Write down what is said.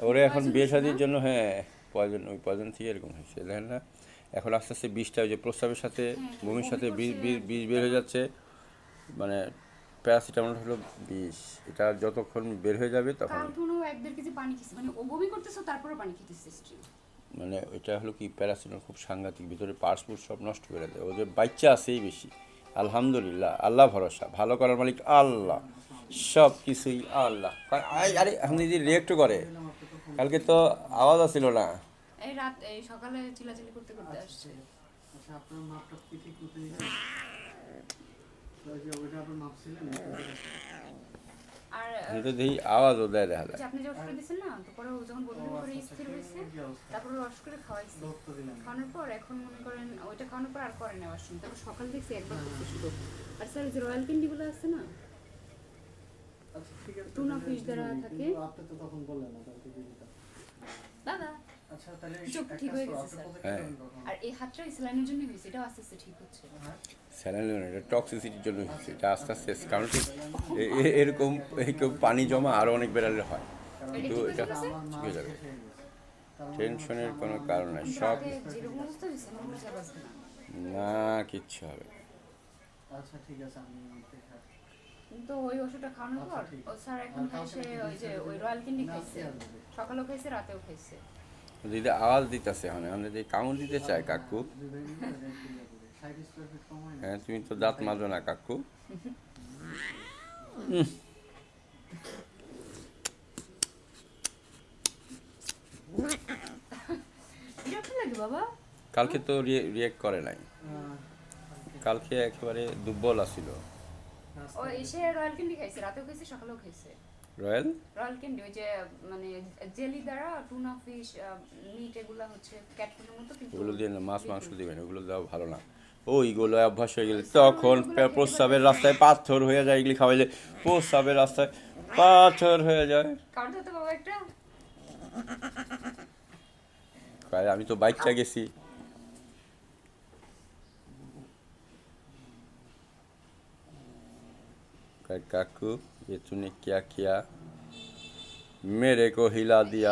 ওর এখন বিয়ে শাদির জন্য হ্যাঁ পয়জন ওই পয়জন থেকে এরকম হয়েছে দেখেন না? এখন আস্তে আস্তে বিষটা ওই যে প্রস্রাবের সাথে হ্যাঁ, বমির সাথে বিষ বিষ বের হয়ে যাচ্ছে। মানে প্যারাসিটামল হলো বিষ। এটা যতক্ষণ বের হয়ে যাবে তখন মানে মানে এটা হলো কি প্যারাসিটামল খুব সাংঘাতিক ভিতরে পার্সপুর সব নষ্ট করে দেয়। ওদের বাচ্চা আছেই বেশি। আলহামদুলিল্লাহ আল্লাহ ভরসা। ভালো করার মালিক আল্লাহ। সব কিছুই আল্লাহ। আরে আপনি যদি রিয়েক্ট করে কালকে তো আওয়াজ আসছিল না। এই রাত এই সকালে চিলাচিলি করতে করতে আসছে। আচ্ছা আপনার মাপটা কি ওইটা দেয় দেখা যায় আপনি না তো পরে যখন বদলি করে স্থির হয়েছে কি তারপরে রস করে খাওয়াইছে। খাওয়ানোর পর এখন মনে করেন ওইটা খাওয়ানোর পর আর করে না ওয়াশরুম তারপর সকাল দেখছি একবার করতে শুধু আর স্যার যে রয়্যাল ক্যান্ডিগুলো আছে না আচ্ছা টুনা তাহলে fish থাকে। আপনি তো তখন বললেন না কালকে দাদা আচ্ছা তাহলে ঠিক হয়ে গেছে, স্যার। কোথায়। যাবেন তখন? আর এই হাতটা স্যালাইনের জন্য হয়েছে এটা আস্তে আস্তে ঠিক হচ্ছে হ্যাঁ? স্যালাইন এটা টক্সিসিটির জন্য হচ্ছে এটা আস্তে আস্তে কারণ এরকম এরকম পানি জমা আরও অনেক বেড়ালে হয় কিন্তু এটা ঠিক হয়ে টেনশনের কোনো কারণ নাই সব না কিচ্ছু হবে আচ্ছা ঠিক আছে আমি দেখা কিন্তু ওই ওষুধটা খাওয়ানোর আচ্ছা, পর ও স্যার এখন খাইছে ওই যে ওই রয়্যাল ক্যান্ডি খাইছে? সকালেও খাইছে রাতেও খাইছে। যদি আওয়াজ দিতেছে মানে আমরা যদি কামড় দিতে চাই কাকু। হয় তুমি তো দাঁত মাজো না কাকু। বিরক্ত লাগে বাবা? কালকে তো রিয়েক্ট করে নাই। কালকে। একেবারে দুর্বল আসিল ও এসে রয়্যাল ক্যান্ডি খাইছে রাতেও খাইছে সকালেও খাইছে। রয়্যাল? রয়্যাল ক্যান্ডি ওই যে মানে জেলি দ্বারা টুনা ফিশ মিট এগুলা হচ্ছে ক্যাটফিশের মতো কিন্তু ওগুলো দিয়ে না মাছ মাংস দিবেন ওগুলো দেওয়া ভালো না। ওইগুলো অভ্যাস হয়ে গেলে তখন প্রস্রাবের রাস্তায় পাথর হয়ে যায় এগুলি খাওয়াইলে প্রস্রাবের রাস্তায় পাথর হয়ে যায়। কার তো বাবা একটা। আমি তো বাইকটা গেছি। काकू ये तूने क्या किया? मेरे को हिला दिया।